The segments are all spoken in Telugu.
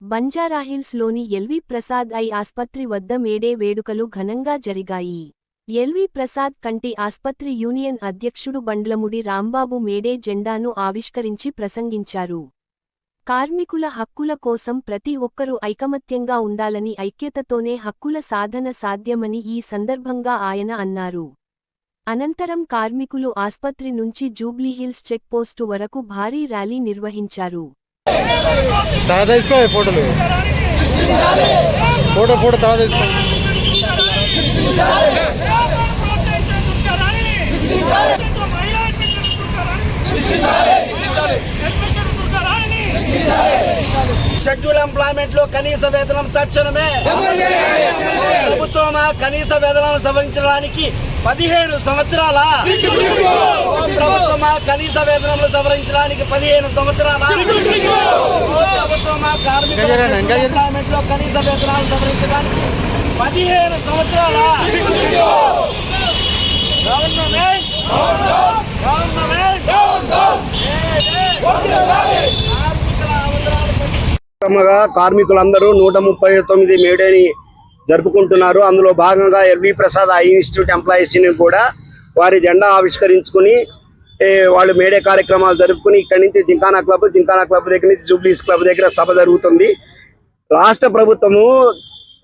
బంజారాహిల్స్లోని ఎల్వి ప్రసాద్ ఐ ఆస్పత్రి వద్ద మేడే వేడుకలు ఘనంగా జరిగాయి. ఎల్వి ప్రసాద్ కంటి ఆస్పత్రి యూనియన్ అధ్యక్షుడు బండ్లముడి రాంబాబు మేడే జెండాను ఆవిష్కరించి ప్రసంగించారు. కార్మికుల హక్కుల కోసం ప్రతి ఒక్కరూ ఐకమత్యంగా ఉండాలని ఐక్యతతోనే హక్కుల సాధన సాధ్యమని ఈ సందర్భంగా ఆయన అన్నారు. అనంతరం కార్మికులు ఆస్పత్రి నుంచి జూబ్లీహిల్స్ చెక్పోస్టు వరకు భారీ ర్యాలీ నిర్వహించారు. తర్వాత తీసుకో ఫోటోలు. ఫోటో ఫోటో తర్వాత తీసుకో షెడ్యూల్ ఎంప్లాయ్మెంట్లో కనీస వేతనం తక్షణమే. ప్రభుత్వం కనీస వేతనాలు సవరించడానికి పదిహేను సంవత్సరాల ప్రభుత్వం కనీస వేతనాలు సవరించడానికి పదిహేను సంవత్సరాల ప్రభుత్వం కార్మికుల షెడ్యూల్ ఎంప్లాయ్మెంట్లో కనీస వేతనాలు సవరించడానికి పదిహేను సంవత్సరాల గవర్నమెంట్ కార్మికులందరూ నూట ముప్పై తొమ్మిది మేడేని జరుపుకుంటున్నారు. అందులో భాగంగా ఎల్వి ప్రసాద్ ఐ ఇన్స్టిట్యూట్ ఎంప్లాయీస్ని కూడా వారి జెండా ఆవిష్కరించుకుని వాళ్ళు మేడే కార్యక్రమాలు జరుపుకుని ఇక్కడి నుంచి జింకానా క్లబ్ జింకానా క్లబ్ దగ్గర నుంచి జూబ్లీస్ క్లబ్ దగ్గర సభ జరుగుతుంది. రాష్ట్ర ప్రభుత్వము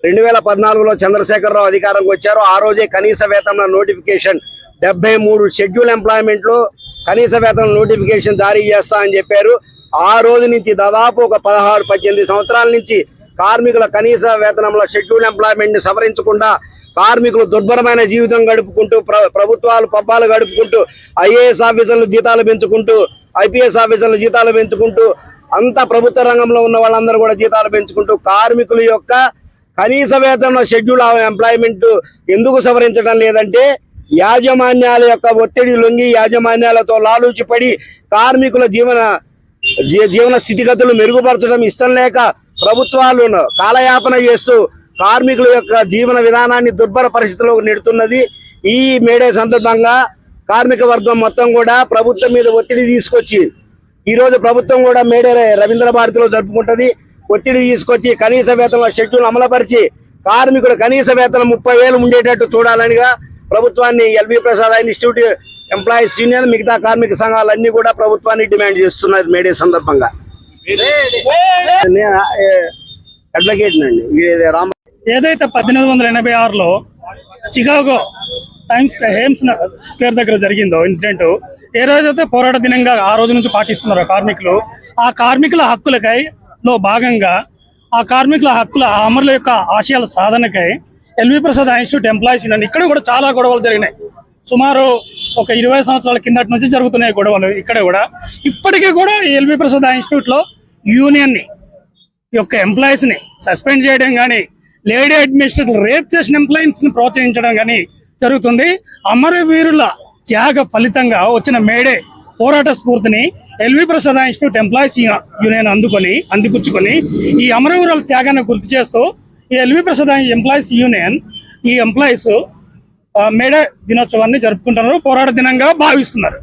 రెండు వేల పద్నాలుగులో చంద్రశేఖరరావు అధికారంకి వచ్చారు. ఆ రోజే కనీస వేతన నోటిఫికేషన్ డెబ్బై మూడు షెడ్యూల్ ఎంప్లాయ్మెంట్లో కనీస వేతన నోటిఫికేషన్ జారీ చేస్తా అని చెప్పారు. ఆ రోజు నుంచి దాదాపు ఒక పదహారు పద్దెనిమిది సంవత్సరాల నుంచి కార్మికుల కనీస వేతనంలో షెడ్యూల్ ఎంప్లాయ్మెంట్ని సవరించకుండా కార్మికులు దుర్భరమైన జీవితం గడుపుకుంటూ ప్ర- ప్రభుత్వాలు పబ్బాలు గడుపుకుంటూ ఐఏఎస్ ఆఫీసర్లు జీతాలు పెంచుకుంటూ ఐపీఎస్ ఆఫీసర్లు జీతాలు పెంచుకుంటూ అంతా ప్రభుత్వ రంగంలో ఉన్న వాళ్ళందరూ కూడా జీతాలు పెంచుకుంటూ కార్మికుల యొక్క కనీస వేతన షెడ్యూల్ ఎంప్లాయ్మెంట్ ఎందుకు సవరించడం లేదంటే యాజమాన్యాల యొక్క ఒత్తిడి లొంగి యాజమాన్యాలతో లాలూచిపడి కార్మికుల జీవన జీ- జీవన స్థితిగతులు మెరుగుపరచడం ఇష్టం లేక ప్రభుత్వాలు కాలయాపన చేస్తూ కార్మికుల యొక్క జీవన విధానాన్ని దుర్భర పరిస్థితుల్లో నెడుతున్నది ఈ మేడే సందర్భంగా కార్మిక వర్గం మొత్తం కూడా ప్రభుత్వం మీద ఒత్తిడి తీసుకొచ్చి ఈ రోజు ప్రభుత్వం కూడా మేడే రవీంద్ర భారతిలో జరుపుకుంటది. ఒత్తిడి తీసుకొచ్చి కనీస వేతన షెడ్యూల్ అమలుపరిచి కార్మికుడు కనీస వేతనం ముప్పై వేలు ఉండేటట్టు చూడాలనిగా ప్రభుత్వాన్ని L V Prasad institute employees union మిగతా కార్మిక సంఘాలన్నీ కూడా ప్రభుత్వాన్ని డిమాండ్ చేస్తున్నారు మేడే సందర్భంగా. ఏదైతే పద్దెనిమిది వందల ఎనభై ఆరులో చికాగో టైమ్స్ హేమ్స్ స్క్వేర్ దగ్గర జరిగిందో ఇన్సిడెంట్ ఏ రోజైతే పోరాట దినంగా ఆ రోజు నుంచి పాటిస్తున్నారో కార్మికులు ఆ కార్మికుల హక్కులకై లో భాగంగా ఆ కార్మికుల హక్కుల ఆ అమరుల యొక్క ఆశయాల సాధనకై ఎల్వి ప్రసాద్ ఇన్స్టిట్యూట్ ఎంప్లాయీస్ ఇక్కడ కూడా చాలా గొడవలు జరిగినాయి. సుమారు ఒక ఇరవై సంవత్సరాల కిందటి నుంచి జరుగుతున్నాయి గొడవలు ఇక్కడ కూడా. ఇప్పటికీ కూడా ఎల్వి ప్రసాద్ ఇన్స్టిట్యూట్లో యూనియన్ని యొక్క ఎంప్లాయీస్ని సస్పెండ్ చేయడం కానీ లేడీ అడ్మినిస్ట్రేటర్ రేప్ చేసిన ఎంప్లాయీస్ని ప్రోత్సహించడం కానీ జరుగుతుంది. అమరవీరుల త్యాగ ఫలితంగా వచ్చిన మేడే పోరాట స్ఫూర్తిని L V Prasad institute employees union అందుకొని అందిపుచ్చుకొని ఈ అమరవీరుల త్యాగాన్ని గుర్తు చేస్తూ ఈ L V Prasad employees union ఈ ఎంప్లాయీస్ మేడే దినోత్సవాన్ని జరుపుకుంటున్నారు పోరాట దినంగా భావిస్తున్నారు.